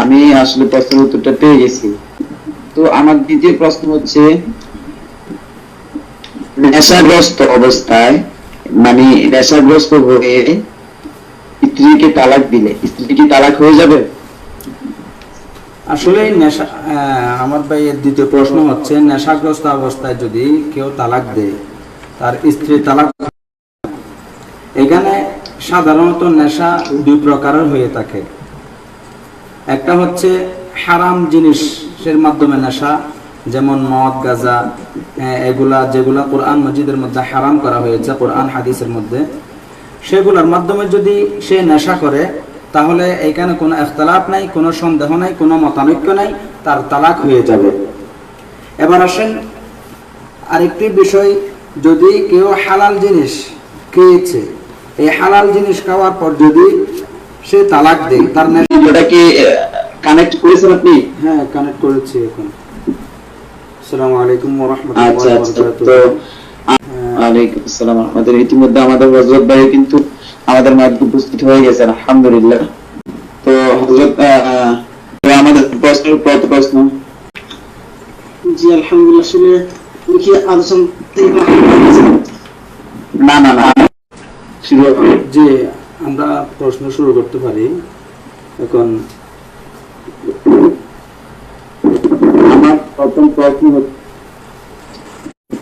আমি আসলে প্রশ্নের উত্তরটা পেয়ে গেছি। তো আমার দ্বিতীয় প্রশ্ন হচ্ছে, নেশাগ্রস্ত অবস্থায় মানে নেশাগ্রস্ত হয়ে স্ত্রীকে তালাক দিলে, স্ত্রী কি তালাক হয়ে যাবে? আসলে নেশা আমার ভাইয়ের দ্বিতীয় প্রশ্ন হচ্ছে, নেশাগ্রস্ত অবস্থায় যদি কেউ তালাক দেয়, তার স্ত্রী তালাক এখানে সাধারণত নেশা দুই প্রকারের হয়ে থাকে। একটা হচ্ছে হারাম জিনিসের মাধ্যমে নেশা, যেমন মদ, গাজা এগুলা যেগুলা কোরআন মসজিদের মধ্যে হারাম করা হয়েছে, কোরআন হাদিসের মধ্যে। সেগুলোর মাধ্যমে যদি সে নেশা করে, তাহলে এখানে কোনো এখতলাফ নাই, কোনো সন্দেহ নাই, কোনো মতানৈক্য নাই, তার তালাক হয়ে যাবে। এবার আসেন আরেকটি বিষয়, যদি কেউ হালাল জিনিস খেয়েছে, এই হালাল জিনিস খাওয়ার পর যদি সে তালাক দেয় তার ওটা কি কানেক্ট করেছেন আপনি? হ্যাঁ কানেক্ট করেছি এখন। আসসালামু আলাইকুম ওয়া আচ্ছা রাহমাতুল্লাহি আচ্ছা ওয়া বারাকাতুহু ওয়ালাইকুম আসসালাম আমাদের ইতিমধ্যে আমাদের হজরত ভাই কিন্তু আমাদের মাঝে উপস্থিত হয়ে গেছেন আলহামদুলিল্লাহ। তো হজরত আহ, আমাদের প্রশ্নের প্রশ্ন। জি আলহামদুলিল্লাহ তুমি কি আলোচনা? না না না শুরু হবে। আমরা প্রশ্ন শুরু করতে পারি। এখন আমার প্রথম প্রশ্ন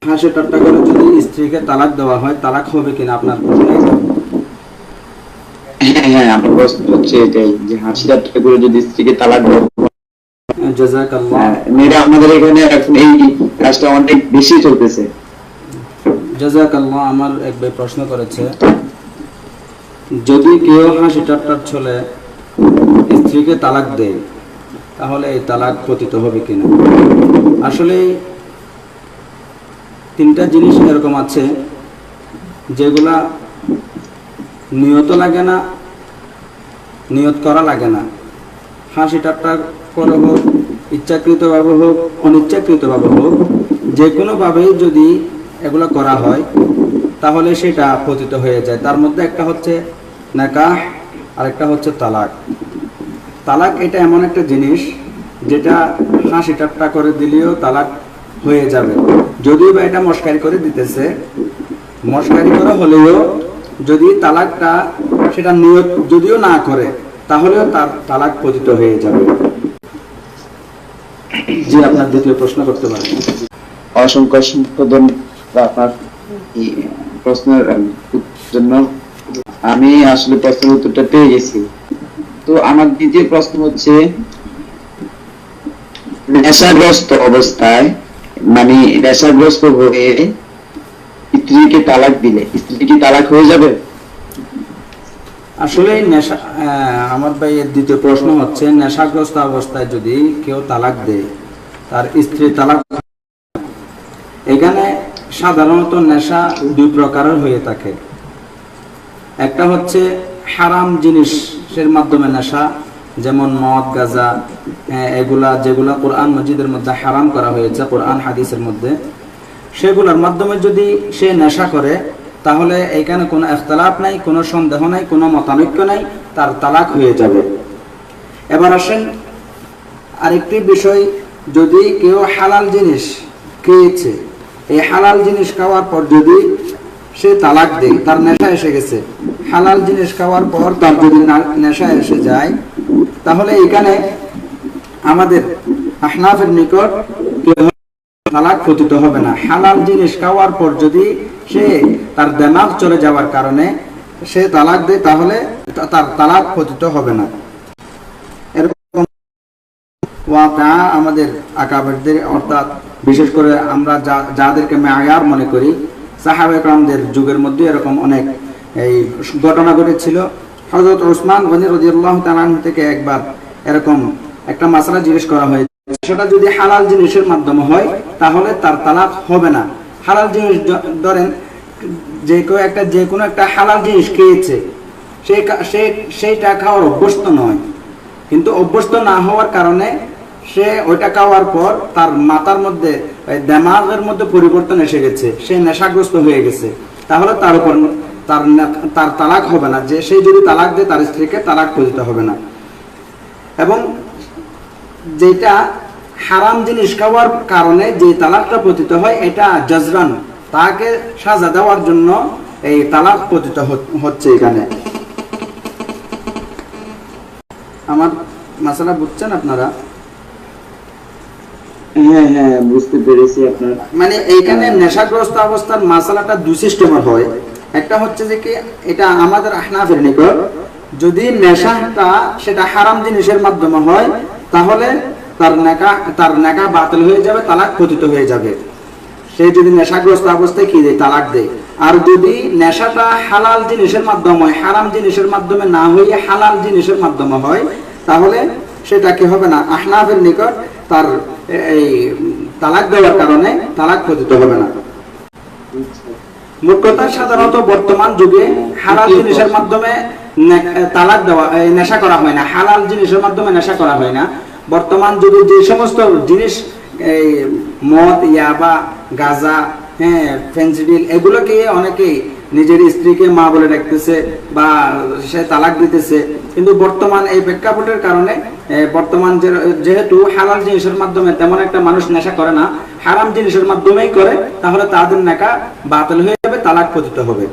হাসি করে যদি স্ত্রীকে তালাক দেওয়া হয় তালাক হবে কিনা আপনার প্রশ্ন? হ্যাঁ হ্যাঁ আমার প্রশ্ন হচ্ছে এটাই যে হাসি ঠাট্টা করে যদি স্ত্রীকে তালাক দেওয়া হয়, মেয়েরা আমাদের এখানে এখন এই কাজটা অনেক বেশি চলতেছে। আমার এক ভাই প্রশ্ন করেছে যদি কেউ হাসি ঠাট্টার ছলে, স্ত্রীকে তালাক দেয়, তাহলে এই তালাক পতিত হবে কিনা? আসলে তিনটা জিনিস এরকম আছে, যেগুলা নিয়ত লাগে না, নিয়ত করা লাগে না। হাসি ঠাট্টা করে হোক, ইচ্ছাকৃতভাবে হোক, অনিচ্ছাকৃতভাবে হোক যে কোনোভাবেই যদি এগুলো করা হয়, তাহলে সেটা পতিত হয়ে যায়। তার মধ্যে একটা হচ্ছে নাকাহ আর একটা হচ্ছে তালাক। তালাক এটা এমন একটা জিনিস যেটা হাসি ঠাট্টা করে দিলেও তালাক হয়ে যাবে। যদিও বা এটা মস্কারি করে দিতেছে, মস্কারি করা হলেও যদি তালাকটা সেটা নিয়ত যদিও না করে, তাহলেও তার তালাক পতিত হয়ে যাবে। জি, আপনার দ্বিতীয় প্রশ্ন করতে পারেন। অসংখ্য ধন্যবাদ আপনার প্রশ্নের জন্য। আমি আসলে প্রশ্নের উত্তরটা পেয়ে গেছি। তো আমার দ্বিতীয় প্রশ্ন হচ্ছে, নেশাগ্রস্ত অবস্থায় মানে নেশাগ্রস্ত হয়ে স্ত্রীকে তালাক দিলে, স্ত্রী কি তালাক হয়ে যাবে? আসলে নেশা আমার ভাইয়ের দ্বিতীয় প্রশ্ন হচ্ছে, নেশাগ্রস্ত অবস্থায় যদি কেউ তালাক দেয়, তার স্ত্রী তালাক এখানে সাধারণত নেশা দুই প্রকারের হয়ে থাকে। একটা হচ্ছে হারাম জিনিসের মাধ্যমে নেশা, যেমন মদ, গাজা এগুলা যেগুলা কোরআন মসজিদের মধ্যে হারাম করা হয়েছে, কোরআন হাদিসের মধ্যে। সেগুলোর মাধ্যমে যদি সে নেশা করে, তাহলে এখানে কোনো এখতলাফ নাই, কোনো সন্দেহ নাই, কোনো মতানৈক্য নাই, তার তালাক হয়ে যাবে। এবার আসেন আরেকটি বিষয়, যদি কেউ হালাল জিনিস খেয়েছে, এই হালাল জিনিস খাওয়ার পর যদি সে তালাক দেয় তার নেশা এসে গেছে। হালাল জিনিস খাওয়ার পর তার যদি নেশা এসে যায়, তাহলে এখানে আমাদের আহনাফের নিকট তালাক পতিত হবে না। হালাল জিনিস খাওয়ার পর যদি সে তার দেমাগ চলে যাওয়ার কারণে সে তালাক দেয়, তাহলে তার তালাক পতিত হবে না। আমাদের আকাবেরদের, অর্থাৎ বিশেষ করে আমরা যাদেরকে মেয়ার মনে করি সাহাবে একরামদের যুগের মধ্যে এরকম অনেক এই ঘটনা ঘটেছিল। হজরত ওসমান গনি রদিউল্লাহ তালান থেকে একবার এরকম একটা মাসালা জিজ্ঞেস করা হয়েছে। সেটা যদি হালাল জিনিসের মাধ্যমে হয়, তাহলে তার তালাক হবে না। হালাল জিনিস ধরেন যে কেউ একটা, যে কোনো একটা হালাল জিনিস খেয়েছে সেই সেইটা খাওয়ার অভ্যস্ত নয়। কিন্তু অভ্যস্ত না হওয়ার কারণে সে ওইটা খাওয়ার পর তার মাথার মধ্যে দেমাগের মধ্যে পরিবর্তন এসে গেছে। সে নেশাগ্রস্ত হয়ে গেছে। তাহলে তার উপর তার তার তালাক হবে না। যে সে যদি তালাক দেয়, তার স্ত্রীকে তালাক পতিত হবে না। এবং যেটা হারাম জিনিস খাওয়ার কারণে যে তালাকটা পতিত হয়, এটা জজরান। তাকে সাজা দেওয়ার জন্য এই তালাক পতিত হচ্ছে এখানে। আমার মাসালা বুঝছেন আপনারা? হ্যাঁ হ্যাঁ বুঝতে পেরেছি আপনার। মানে এইখানে নেশাগ্রস্ত অবস্থার হয়। একটা হচ্ছে যে কি, এটা আমাদের নিকট। যদি নেশাটা সেটা হারাম জিনিসের মাধ্যমে হয়, তাহলে তার নেকা তার নেকা বাতিল হয়ে যাবে, তালাক পতিত হয়ে যাবে। সে যদি নেশাগ্রস্ত অবস্থায় কি দেয়? তালাক দেয়। আর যদি নেশাটা হালাল জিনিসের মাধ্যমে হারাম জিনিসের মাধ্যমে না হয়ে হালাল জিনিসের মাধ্যমে হয়, তাহলে সেটা কি হবে না? আহনাফের নিকট তার এই তালাক দেওয়ার কারণে তালাক হবে না। সাধারণত বর্তমান যুগে জিনিসের মাধ্যমে তালাক দেওয়া নেশা করা হয় না। হালাল জিনিসের মাধ্যমে নেশা করা হয় না। বর্তমান যুগে যে সমস্ত জিনিস, এই মদ, ইয়াবা, গাজা হ্যাঁ ফেন্সিডিল, এগুলোকে অনেকেই নিজের স্ত্রীকে মা বলে ডাকতেছে বা সে তালাক দিতেছে। কিন্তু বর্তমান এই প্রেক্ষাপটের কারণে বর্তমান যেহেতু হালাল জিনিসের মাধ্যমে তেমন একটা মানুষ নেশা করে না, হারাম জিনিসের মাধ্যমেই করে, তাহলে তাদের নেকা বাতিল হয়ে যাবে, তালাক পতিত হবে।